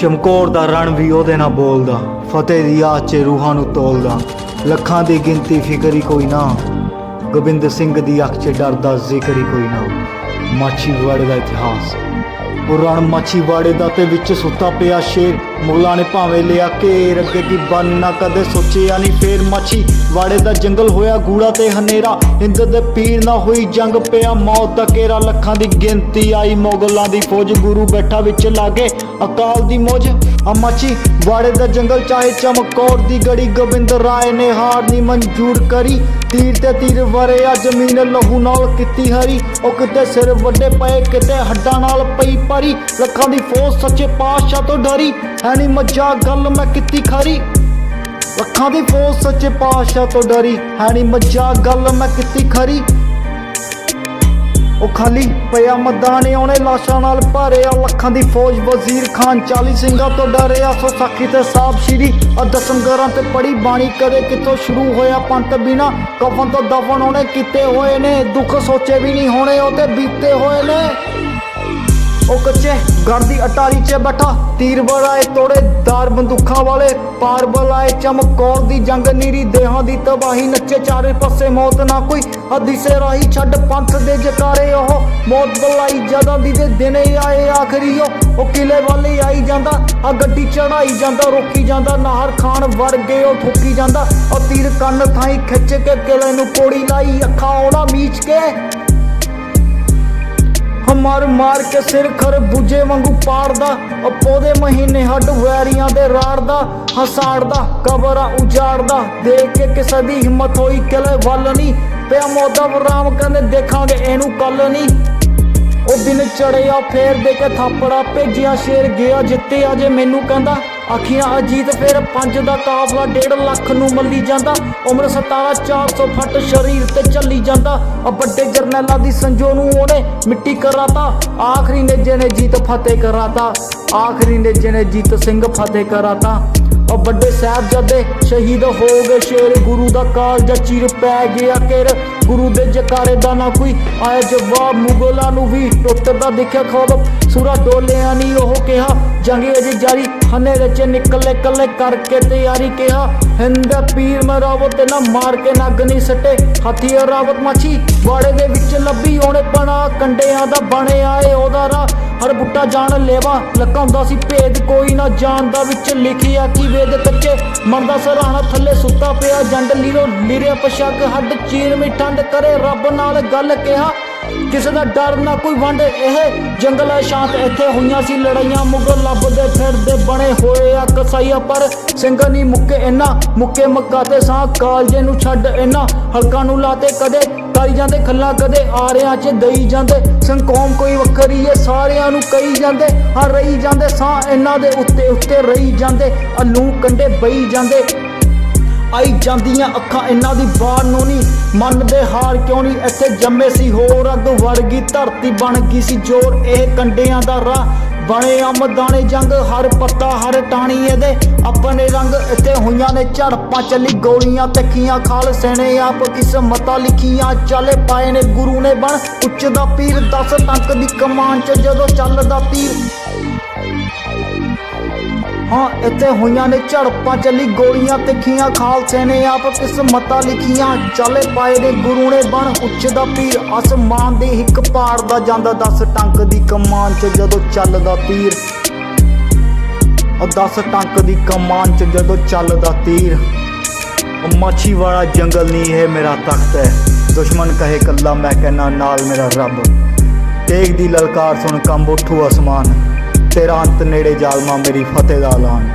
ਚਮਕੌਰ ਦਾ ਰਣ ਵੀ ਉਹਦੇ ਨਾਲ ਬੋਲਦਾ। ਫਤਿਹ ਦੀ ਆਸ 'ਚ ਰੂਹਾਂ ਨੂੰ ਤੋਲਦਾ। ਲੱਖਾਂ ਦੀ ਗਿਣਤੀ ਫਿਕਰ ਹੀ ਕੋਈ ਨਾ। ਗੋਬਿੰਦ ਸਿੰਘ ਦੀ ਅੱਖ 'ਚ ਡਰਦਾ ਜ਼ਿਕਰ ਹੀ ਕੋਈ ਨਾ। ਮਾਛੀਵਾੜੇ ਦਾ ਇਤਿਹਾਸ। ਉਹ ਮਾਛੀਵਾੜੇ ਦਾ ਤੇ ਵਿੱਚ ਸੁੱਤਾ ਪਿਆ ਸ਼ੇਰ। ਮੁਗਲਾਂ ਨੇ ਭਾਵੇਂ ਲਿਆ ਘੇਰ, ਅੱਗੇ ਕੀ ਬੰਨਾ ਕਦੇ ਸੋਚਿਆ ਨਹੀਂ ਫੇਰ। ਮਾਛੀ ਵਾੜੇ ਦਾ ਜੰਗਲ ਹੋਇਆ ਗੂੜਾ ਤੇ ਹਨੇਰਾ। ਹਿੰਦ ਦੇ ਪੀਰ ਨਾ ਹੋਈ ਜੰਗ ਪਿਆ ਮੌਤ ਦਾ ਘੇਰਾ। ਲੱਖਾਂ ਦੀ ਗਿਣਤੀ ਆਈ ਮੁਗਲਾਂ ਦੀ ਫੌਜ। ਗੁਰੂ ਬੈਠਾ ਵਿੱਚ ਲਾਗੇ। ਅਕਾਲ ਦੀ ਮੋਜ ਅਮਾਚੀ ਵਾੜੇ ਦਾ ਜੰਗਲ ਚਾਹੇ ਚਮਕੌਰ ਦੀ ਗੜੀ ਗੋਬਿੰਦ ਰਾਏ ਨੇ ਹਾਰ ਨਹੀਂ ਮਨਜ਼ੂਰ ਕਰੀ। ਤੀਰ ਤੇ ਤੀਰ ਵਰਿਆ ਜ਼ਮੀਨ ਲਹੂ ਨਾਲ ਕੀਤੀ ਹਰੀ। ਉਹ ਕਿਤੇ ਸਿਰ ਵੱਡੇ ਪਏ, ਕਿਤੇ ਹੱਡਾਂ ਨਾਲ ਪਈ ਪਰੀ। ਲੱਖਾਂ ਦੀ ਫੌਜ ਸੱਚੇ ਪਾਤਸ਼ਾਹ ਤੋਂ ਡਰੀ। ਹੈ ਨਹੀਂ ਮੱਜਾ ਗੱਲ ਮੈਂ ਕੀਤੀ ਖਰੀ। ਲੱਖਾਂ ਦੀ ਫੌਜ ਸੱਚੇ ਪਾਤਸ਼ਾਹ ਤੋਂ ਡਰੀ। ਹੈ ਨਹੀਂ ਮੱਜਾ ਗੱਲ ਮੈਂ ਕੀਤੀ ਖਰੀ। ਉਹ ਖਾਲੀ ਪਿਆ ਮਦਾਨੇ ਉਹਨੇ ਲਾਸ਼ਾਂ ਨਾਲ ਭਰਿਆ ਲੱਖਾਂ ਦੀ ਫੌਜ ਵਜ਼ੀਰ ਖਾਨ 40 ਸਿੰਘਾਂ ਤੋਂ ਡਰਿਆ, ਸੋ ਸਾਖੀ ਤੇ ਸਾਬ ਸ਼ੀਰੀ ਆ ਤੇ ਪੜੀ ਬਾਣੀ ਕਦੇ ਕਿੱਥੋਂ ਸ਼ੁਰੂ ਹੋਇਆ ਪੰਤ ਬਿਨਾ? ਕਫਨ ਤੋਂ ਦਫਨ ਉਹਨੇ ਕੀਤੇ ਹੋਏ ਨੇ, ਦੁੱਖ ਸੋਚੇ ਵੀ ਨਹੀਂ ਹੋਣੇ, ਉਹ ਤੇ ਬੀਤੇ ਹੋਏ ਨੇ। ਉਹ ਕੱਚੇ ਘਰ ਦੀ ਅਟਾਰੀ 'ਚ ਬੈਠਾ। ਤੀਰ ਬਲਾਏ ਤੋੜੇ ਦਾਰ ਬੰਦੂਖਾਂ ਵਾਲੇ, ਪਾਰ ਬਲਾਏ ਚਮਕੌਰ ਦੀ ਜੰਗ, ਨੀਰੀ ਦੇਹਾਂ ਦੀ ਤਬਾਹੀ, ਨੱਚੇ ਚਾਰੇ ਪਾਸੇ ਮੌਤ ਨਾ ਕੋਈ। ਹਦੀਸੇ ਰਾਹੀ ਛੱਡ ਪੰਥ ਦੇ ਜਕਾਰੇ ਉਹ। ਮੌਤ ਬਲਾਈ ਜਦਾਂ ਦੀ ਦੇ ਦਿਨੇ ਆਏ ਆਖਰੀ ਉਹ। ਕਿਲੇ ਵਾਲੇ ਆਈ ਜਾਂਦਾ, ਆ ਗੱਡੀ ਚੜਾਈ ਜਾਂਦਾ, ਰੋਕੀ ਜਾਂਦਾ, ਨਾਹਰ ਖਾਨ ਵਰਗੇ ਉਹ ਠੋਕੀ ਜਾਂਦਾ। ਉਹ ਤੀਰ ਕੰਨ ਥਾਈ ਖਿੱਚ ਕੇ ਕਿਲੇ ਨੂੰ ਕੋੜੀ ਲਾਈ, ਅੱਖਾਂ ਉਹਦਾ ਮੀਚ ਕੇ ਹਮਾਰ ਮਾਰ ਕੇ ਸਿਰ ਖਰ ਵਾਂਗੂ ਪਾੜਦਾ। ਉਹ ਪੌਦੇ ਮਹੀਨੇ ਹੱਡ ਵੈਰੀਆਂ ਦੇ ਰਾੜਦਾ, ਹਸਾੜਦਾ, ਕਬਰਾਂ ਉਜਾੜਦਾ। ਦੇਖ ਕੇ ਕਿਸੇ ਦੀ ਹਿੰਮਤ ਹੋਈ ਕਿਲੇ ਵੱਲ ਨਹੀਂ। ਪਿਆ ਮੋਦਾ ਰਾਮ ਕਹਿੰਦੇ, ਦੇਖਾਂਗੇ ਇਹਨੂੰ ਕੱਲ ਨਹੀਂ। ਉਹ ਦਿਨ ਚੜਿਆ ਫੇਰ ਦੇ ਕੇ ਥਾਪੜਾ ਭੇਜਿਆ, ਸ਼ੇਰ ਗਿਆ ਜਿੱਤੇ ਅਜੇ ਮੈਨੂੰ ਕਹਿੰਦਾ। ਆਖੀਆਂ, ਅਜੀਤ ਫੇਰ ਪੰਜ ਦਾ ਕਾਫਲਾ 1.5 ਲੱਖ ਨੂੰ ਮੱਲੀ ਜਾਂਦਾ। ਉਮਰ 17 400 ਫੱਟ ਸਰੀਰ ਤੇ ਚੱਲੀ ਜਾਂਦਾ। ਆ ਵੱਡੇ ਜਰਨੈਲਾਂ ਦੀ ਸੰਜੋ ਨੂੰ ਉਹਨੇ ਮਿੱਟੀ ਕਰਾਤਾ। ਆਖਰੀ ਨੇ ਜਿਹਨੇ ਜੀਤ ਫਤਿਹ ਕਰਾਤਾ। ਆਖਰੀ ਨੇ ਜੀਤ ਸਿੰਘ ਫਤਿਹ ਕਰਾਤਾ। ਉਹ ਵੱਡੇ ਸਾਹਿਬਜ਼ਾਦੇ ਸ਼ਹੀਦ ਹੋ ਗਏ। ਸ਼ੇਰ ਗੁਰੂ ਦਾ ਕਾਲਜਾ ਚੀਰ ਪੈ ਗਿਆ ਕਿਰ ਗੁਰੂ ਦੇ ਜਕਾਰੇ ਦਾ ਨਾ ਕੋਈ ਆਇਆ ਜਵਾਬ। ਮੁਗਲਾਂ ਨੂੰ ਵੀ ਟੁੱਟਦਾ ਦਿਖਿਆ ਖੋਬ। ਸੂਰਾ ਡੋਲਿਆ ਨਹੀਂ ਉਹ ਕਿਹਾ, ਜੰਗ ਅਜੇ ਜਾਰੀ। ਹਨੇਰੇ ਚ ਨਿਕਲੇ ਕੱਲੇ ਕਰਕੇ ਤਿਆਰੀ ਕਿਹਾ। ਹਿੰਦ ਪੀਰ ਮਰਾਵਤ ਨਾ ਮਾਰ ਕੇ ਨੱਗ ਨਹੀਂ ਸੱਟੇ। ਹਾਥੀ ਰਾਵਤ ਮਾਛੀ, ਵਾੜੇ ਦੇ ਵਿੱਚ ਲੱਭੀ ਉਹਨੇ ਬਣਾ ਕੰਡਿਆਂ ਦਾ ਬਣਿਆ ਏ ਉਹਦਾ ਰਾ ਹਰ ਬੁੱਟਾ ਜਾਣ ਲੈਵਾ, ਲਕਾਉਂਦਾ ਸੀ ਭੇਦ। ਕੋਈ ਨਾ ਜਾਣਦਾ ਵਿੱਚ ਲਿਖਿਆ ਕੀ ਵੇਦ ਕੱਚੇ। ਮਰਦਾ ਸਰਾਣਾ ਥੱਲੇ ਸੁੱਤਾ ਪਿਆ, ਜੰਡ ਲੀਰੋ ਲੀਰੇ ਪਸ਼ਕ ਹੱਡ ਚੀਰ ਮੀ ਕਰੇ, ਰੱਬ ਨਾਲ ਗੱਲ ਕਿਹਾ। ਕਿਸੇ ਦਾ ਡਰ ਨਾ ਕੋਈ ਵੰਡ, ਇਹ ਜੰਗਲ ਹੈ ਸ਼ਾਂਤ ਇੱਥੇ ਹੋਈਆਂ ਸੀ, ਲੜਾਈਆਂ ਮੁਗਲ ਲੱਭਦੇ ਫਿਰਦੇ ਬਣੇ ਹੋਏ ਆ ਕਸਾਈਆ, ਪਰ ਸਿੰਘ ਨਹੀਂ ਮੁੱਕੇ ਇੰਨਾ, ਮੁੱਕੇ ਮੱਕਾ ਤੇ ਸਾਹ ਕਾਲਜੇ ਨੂੰ ਛੱਡ ਇੰਨਾ, ਹਲਕਾ ਨੂੰ ਲਾਤੇ ਕਦੇ ਕਰੀ ਜਾਂਦੇ, ਖੱਲਾ ਕਦੇ ਆਰਿਆਂ 'ਚ ਦਈ ਜਾਂਦੇ ਸੰਕੋਮ ਕੋਈ ਵੱਖਰੀ ਏ, ਸਾਰਿਆਂ ਨੂੰ ਕਹੀ ਜਾਂਦੇ, ਹਾਂ ਰਹੀ ਜਾਂਦੇ ਸਾਹ ਇਹਨਾਂ ਦੇ ਉੱਤੇ ਉੱਤੇ ਰਹੀ ਜਾਂਦੇ, ਅਲੂ ਕੰਡੇ ਬਈ ਜਾਂਦੇ ਆਈ ਜਾਂਦੀਆਂ ਅੱਖਾਂ ਇਹਨਾਂ ਦੀ ਬਾਹਰ ਨੂੰ ਨਹੀਂ ਮੰਨਦੇ, ਹਾਰ ਕਿਉਂ ਨਹੀਂ ਇੱਥੇ ਜੰਮੇ ਸੀ ਹੋਰ, ਅੱਗ ਵਰਗੀ ਧਰਤੀ ਬਣ ਗਈ ਸੀ ਜੋਰ। ਇਹ ਕੰਡਿਆਂ ਦਾ ਰਾਹ ਬਣੇ ਅਮਦਾਨੇ ਜੰਗ, ਹਰ ਪੱਤਾ, ਹਰ ਟਾਣੀ ਇਹਦੇ ਆਪਣੇ ਰੰਗ। ਇੱਥੇ ਹੋਈਆਂ ਨੇ ਝੜਪਾਂ, ਚੱਲੀ ਗੋਲੀਆਂ ਤੱਕੀਆਂ ਖਾਲ ਸੈਣੇ ਆਪ ਕਿਸਮਤਾਂ ਲਿਖੀਆਂ। ਚੱਲੇ ਪਾਏ ਨੇ ਗੁਰੂ ਨੇ ਬਣ ਉੱਚ ਦਾ ਪੀਰ, ਦਸ ਟੰਕ ਦੀ ਕਮਾਨ ਚ ਜਦੋਂ ਚੱਲਦਾ ਤੀਰ ਹਾਂ, ਇੱਥੇ ਹੋਈਆਂ ਨੇ ਝੜਪਾਂ ਚੱਲੀ ਗੋਲੀਆਂ ਤਿੱਖੀਆਂ। ਖਾਲਸੇ ਨੇ ਆਪ ਕਿਸਮਤਾਂ ਲਿਖੀਆਂ। ਚੱਲੇ ਪਾਏ ਨੇ ਗੁਰੂ ਨੇ ਬਣ ਉੱਚ ਦਾ ਪੀਰ। ਅਸਮਾਨ ਦੀ ਹਿੱਕ ਪਾੜਦਾ ਜਾਂਦਾ 10 ਟੰਕ ਦੀ ਕਮਾਨ 'ਚ ਜਦੋਂ ਚੱਲਦਾ ਤੀਰ। ਉਹ 10 ਟੰਕ ਦੀ ਕਮਾਨ 'ਚ ਜਦੋਂ ਚੱਲਦਾ ਤੀਰ। ਉਹ ਮਾਛੀ ਵਾਲਾ ਜੰਗਲ ਨਹੀਂ ਹੈ ਮੇਰਾ ਤਖਤ ਹੈ। ਦੁਸ਼ਮਣ ਕਹੇ ਕੱਲਾ ਮੈਂ ਕਹਿਣਾ ਨਾਲ ਮੇਰਾ ਰੱਬ। ਤੇਗ ਦੀ ਲਲਕਾਰ ਸੁਣ ਕੰਬ ਉੱਠੂ ਅਸਮਾਨ। ਤੇਰਾ ਅੰਤ ਨੇੜੇ ਜਾਲਮਾ ਮੇਰੀ ਫਤਿਹ ਦਾ ਐਲਾਨ।